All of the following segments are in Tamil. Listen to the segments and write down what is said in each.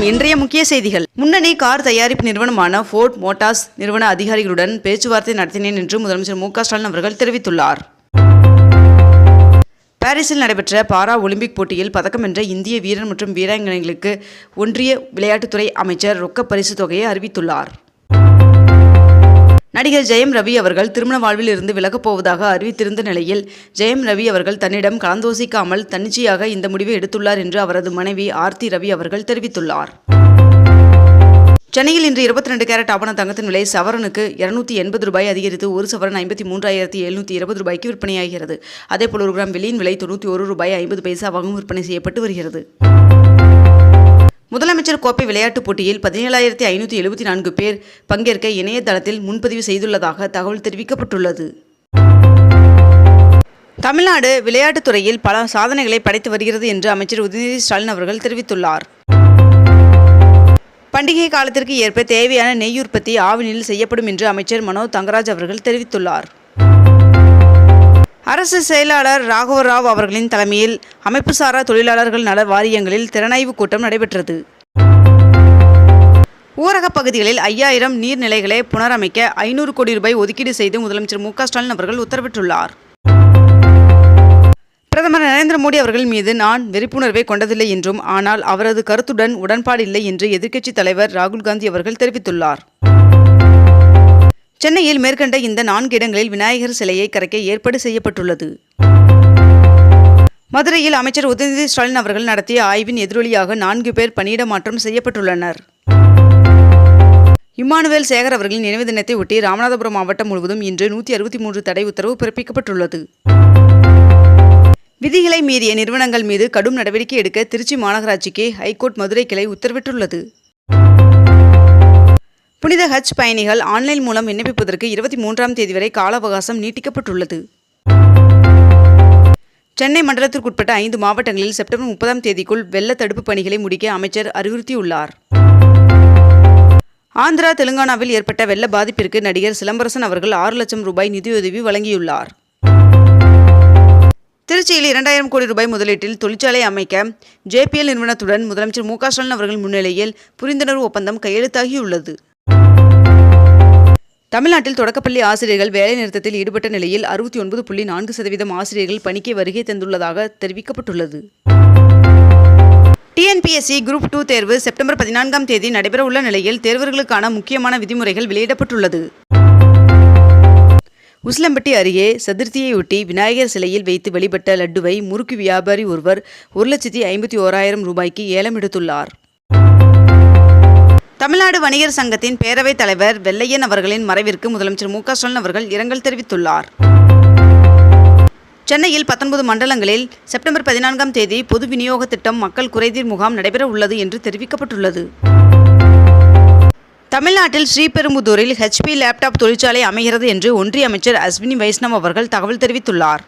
வணக்கம் இன்றைய முக்கிய செய்திகள். முன்னணி கார் தயாரிப்பு நிறுவனமான ஃபோர்ட் மோட்டார்ஸ் நிறுவன அதிகாரிகளுடன் பேச்சுவார்த்தை நடத்தினேன் என்று முதலமைச்சர் மு ஸ்டாலின் அவர்கள் தெரிவித்துள்ளார். பாரிஸில் நடைபெற்ற பாரா ஒலிம்பிக் போட்டியில் பதக்கம் வென்ற இந்திய வீரர் மற்றும் வீராங்கனைகளுக்கு ஒன்றிய விளையாட்டுத்துறை அமைச்சர் ரொக்க பரிசு தொகையை அறிவித்துள்ளார். நடிகர் ஜெயம் ரவி அவர்கள் திருமண வாழ்வில் இருந்து விலகப் போவதாக அறிவித்திருந்த நிலையில் ஜெயம் ரவி அவர்கள் தன்னிடம் கலந்தோசிக்காமல் தன்னிச்சையாக இந்த முடிவை எடுத்துள்ளார் என்று அவரது மனைவி ஆர்த்தி ரவி அவர்கள் தெரிவித்துள்ளார். சென்னையில் இன்று இருபத்தி ரெண்டு கேரட் ஆபண தங்கத்தின் விலை சவரனுக்கு இருநூத்தி எண்பது ரூபாய் அதிகரித்து ஒரு சவரன் ஐம்பத்தி மூன்றாயிரத்தி எழுநூத்தி இருபது ரூபாய்க்கு விற்பனையாகிறது. அதேபோல் ஒரு கிராம் வெளியின் விலை தொண்ணூற்றி ஒரு ரூபாய் ஐம்பது பைசாவாகவும் விற்பனை செய்யப்பட்டு வருகிறது. முதலமைச்சர் கோப்பை விளையாட்டுப் போட்டியில் பதினேழாயிரத்தி ஐநூற்றி எழுபத்தி நான்கு பேர் பங்கேற்க இணையதளத்தில் முன்பதிவு செய்துள்ளதாக தகவல் தெரிவிக்கப்பட்டுள்ளது. தமிழ்நாடு விளையாட்டுத்துறையில் பல சாதனைகளை படைத்து வருகிறது என்று அமைச்சர் உதயநிதி ஸ்டாலின் அவர்கள் தெரிவித்துள்ளார். பண்டிகை காலத்திற்கு ஏற்ப தேவையான நெய் உற்பத்தி ஆவினில் செய்யப்படும் என்று அமைச்சர் மனோ தங்கராஜ் அவர்கள் தெரிவித்துள்ளார். அரசு செயலாளர் ராகவராவ் அவர்களின் தலைமையில் அமைப்புசாரா தொழிலாளர்கள் நல வாரியங்களில் திறனாய்வு கூட்டம் நடைபெற்றது. ஊரகப் பகுதிகளில் ஐயாயிரம் நீர்நிலைகளை புனரமைக்க ஐநூறு கோடி ரூபாய் ஒதுக்கீடு செய்து முதலமைச்சர் மு ஸ்டாலின் அவர்கள் உத்தரவிட்டுள்ளார். பிரதமர் நரேந்திர மோடி அவர்கள் மீது நான் வெறுப்புணர்வை கொண்டதில்லை என்றும் ஆனால் அவரது கருத்துடன் உடன்பாடில்லை என்று எதிர்க்கட்சித் தலைவர் ராகுல் காந்தி அவர்கள் தெரிவித்துள்ளார். சென்னையில் மேற்கண்ட இந்த நான்கு இடங்களில் விநாயகர் சிலையை கரைக்க ஏற்பாடு செய்யப்பட்டுள்ளது. மதுரையில் அமைச்சர் உதயநிதி ஸ்டாலின் அவர்கள் நடத்திய ஆய்வின் எதிரொலியாக நான்கு பேர் பணியிட மாற்றம் செய்யப்பட்டுள்ளனர். இம்மானுவேல் சேகர் அவர்களின் நினைவு தினத்தை ஒட்டி ராமநாதபுரம் மாவட்டம் முழுவதும் இன்று நூற்றி அறுபத்தி மூன்று தடை உத்தரவு பிறப்பிக்கப்பட்டுள்ளது. விதிகளை மீறிய நிறுவனங்கள் மீது கடும் நடவடிக்கை எடுக்க திருச்சி மாநகராட்சிக்கு ஹைகோர்ட் மதுரை கிளை உத்தரவிட்டுள்ளது. புனித ஹஜ் பயணிகள் ஆன்லைன் மூலம் விண்ணப்பிப்பதற்கு இருபத்தி மூன்றாம் தேதி வரை கால அவகாசம் நீட்டிக்கப்பட்டுள்ளது. சென்னை மண்டலத்திற்குட்பட்ட ஐந்து மாவட்டங்களில் செப்டம்பர் முப்பதாம் தேதிக்குள் வெள்ள தடுப்பு பணிகளை முடிக்க அமைச்சர் அறிவுறுத்தியுள்ளார். ஆந்திரா தெலுங்கானாவில் ஏற்பட்ட வெள்ள பாதிப்பிற்கு நடிகர் சிலம்பரசன் அவர்கள் ஆறு லட்சம் ரூபாய் நிதியுதவி வழங்கியுள்ளார். திருச்சியில் இரண்டாயிரம் கோடி ரூபாய் முதலீட்டில் தொழிற்சாலை அமைக்க ஜேபிஎல் நிறுவனத்துடன் முதலமைச்சர் மு க ஸ்டாலின் அவர்கள் முன்னிலையில் புரிந்துணர்வு ஒப்பந்தம் கையெழுத்தாகியுள்ளது. தமிழ்நாட்டில் தொடக்கப்பள்ளி ஆசிரியர்கள் வேலைநிறுத்தத்தில் ஈடுபட்ட நிலையில் அறுபத்தி ஒன்பது புள்ளி நான்கு சதவீதம் ஆசிரியர்கள் பணிக்கு வருகை தந்துள்ளதாக தெரிவிக்கப்பட்டுள்ளது. டிஎன்பிஎஸ்சி குரூப் டூ தேர்வு செப்டம்பர் பதினான்காம் தேதி நடைபெறவுள்ள நிலையில் தேர்வர்களுக்கான முக்கியமான விதிமுறைகள் வெளியிடப்பட்டுள்ளது. உசிலம்பட்டி அருகே சதுர்த்தியையொட்டி விநாயகர் சிலையில் வைத்து வெளிப்பட்ட லட்டுவை முறுக்கு வியாபாரி ஒருவர் ஒரு லட்சத்தி ஐம்பத்தி ஓராயிரம் ரூபாய்க்கு ஏலம் எடுத்துள்ளார். தமிழ்நாடு வணிகர் சங்கத்தின் பேரவைத் தலைவர் வெள்ளையன் அவர்களின் மறைவிற்கு முதலமைச்சர் மு க ஸ்டாலின் அவர்கள் இரங்கல் தெரிவித்துள்ளார். சென்னையில் பத்தொன்பது மண்டலங்களில் செப்டம்பர் பதினான்காம் தேதி பொது விநியோக திட்டம் மக்கள் குறைதீர் முகாம் நடைபெற உள்ளது என்று தெரிவிக்கப்பட்டுள்ளது. தமிழ்நாட்டில் ஸ்ரீபெரும்புதூரில் ஹெச்பி லேப்டாப் தொழிற்சாலை அமைகிறது என்று ஒன்றிய அமைச்சர் அஸ்வினி வைஷ்ணவ் அவர்கள் தகவல் தெரிவித்துள்ளார்.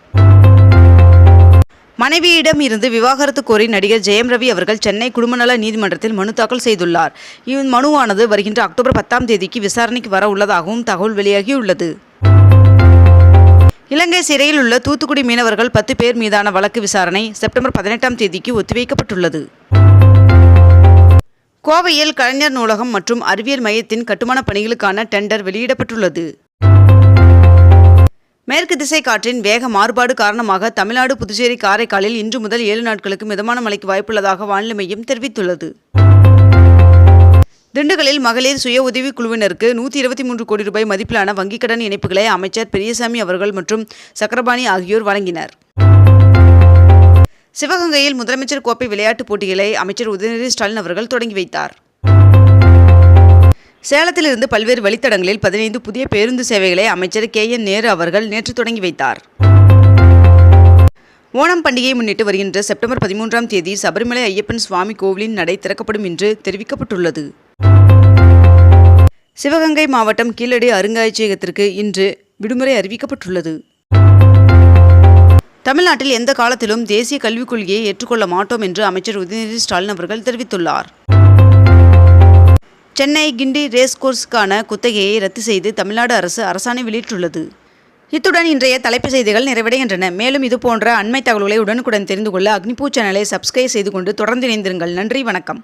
மனைவியிடம் இருந்து விவாகரத்து கோரி நடிகர் ஜெயம் ரவி அவர்கள் சென்னை குடும்பநல நீதிமன்றத்தில் மனு தாக்கல் செய்துள்ளார். இம்மனுவானது வருகின்ற அக்டோபர் பத்தாம் தேதிக்கு விசாரணைக்கு வர உள்ளதாகவும் தகவல் வெளியாகியுள்ளது. இலங்கை சிறையில் உள்ள தூத்துக்குடி மீனவர்கள் பத்து பேர் மீதான வழக்கு விசாரணை செப்டம்பர் பதினெட்டாம் தேதிக்கு ஒத்திவைக்கப்பட்டுள்ளது. கோவையில் கலைஞர் நூலகம் மற்றும் அறிவியல் மையத்தின் கட்டுமான பணிகளுக்கான டெண்டர் வெளியிடப்பட்டுள்ளது. மேற்கு திசை காற்றின் வேக மாறுபாடு காரணமாக தமிழ்நாடு புதுச்சேரி காரைக்காலில் இன்று முதல் ஏழு நாட்களுக்கு மிதமான மழைக்கு வாய்ப்புள்ளதாக வானிலை மையம் தெரிவித்துள்ளது. திண்டுக்கல்லில் மகளிர் சுய உதவிக் குழுவினருக்கு நூற்றி இருபத்தி மூன்று கோடி ரூபாய் மதிப்பிலான வங்கிக் கடன் இணைப்புகளை அமைச்சர் பெரியசாமி அவர்கள் மற்றும் சக்கரபாணி ஆகியோர் வழங்கினர். சிவகங்கையில் முதலமைச்சர் கோப்பை விளையாட்டுப் போட்டிகளை அமைச்சர் உதயநிதி ஸ்டாலின் அவர்கள் தொடங்கி வைத்தார். சேலத்திலிருந்து பல்வேறு வழித்தடங்களில் பதினைந்து புதிய பேருந்து சேவைகளை அமைச்சர் கே என் நேரு அவர்கள் நேற்று தொடங்கி வைத்தார். ஓணம் பண்டிகையை முன்னிட்டு வருகின்ற செப்டம்பர் பதிமூன்றாம் தேதி சபரிமலை ஐயப்பன் சுவாமி கோவிலின் நடை திறக்கப்படும் என்று தெரிவிக்கப்பட்டுள்ளது. சிவகங்கை மாவட்டம் கீழடி அருங்காட்சியகத்திற்கு இன்று விடுமுறை அறிவிக்கப்பட்டுள்ளது. தமிழ்நாட்டில் எந்த காலத்திலும் தேசிய கல்விக் கொள்கையை ஏற்றுக்கொள்ள மாட்டோம் என்று அமைச்சர் உதயநிதி ஸ்டாலின் அவர்கள் தெரிவித்துள்ளார். சென்னை கிண்டி ரேஸ் கோர்ஸுக்கான குத்தகையை ரத்து செய்து தமிழ்நாடு அரசு அரசாணை வெளியிட்டுள்ளது. இத்துடன் இன்றைய தலைப்புச் செய்திகள் நிறைவடைகின்றன. மேலும் இது போன்ற அண்மை தகவல்களை உடனுக்குடன் தெரிந்து கொள்ள அக்னிபூ சேனலை சப்ஸ்கிரைப் செய்து கொண்டு தொடர்ந்து இணைந்திருங்கள். நன்றி வணக்கம்.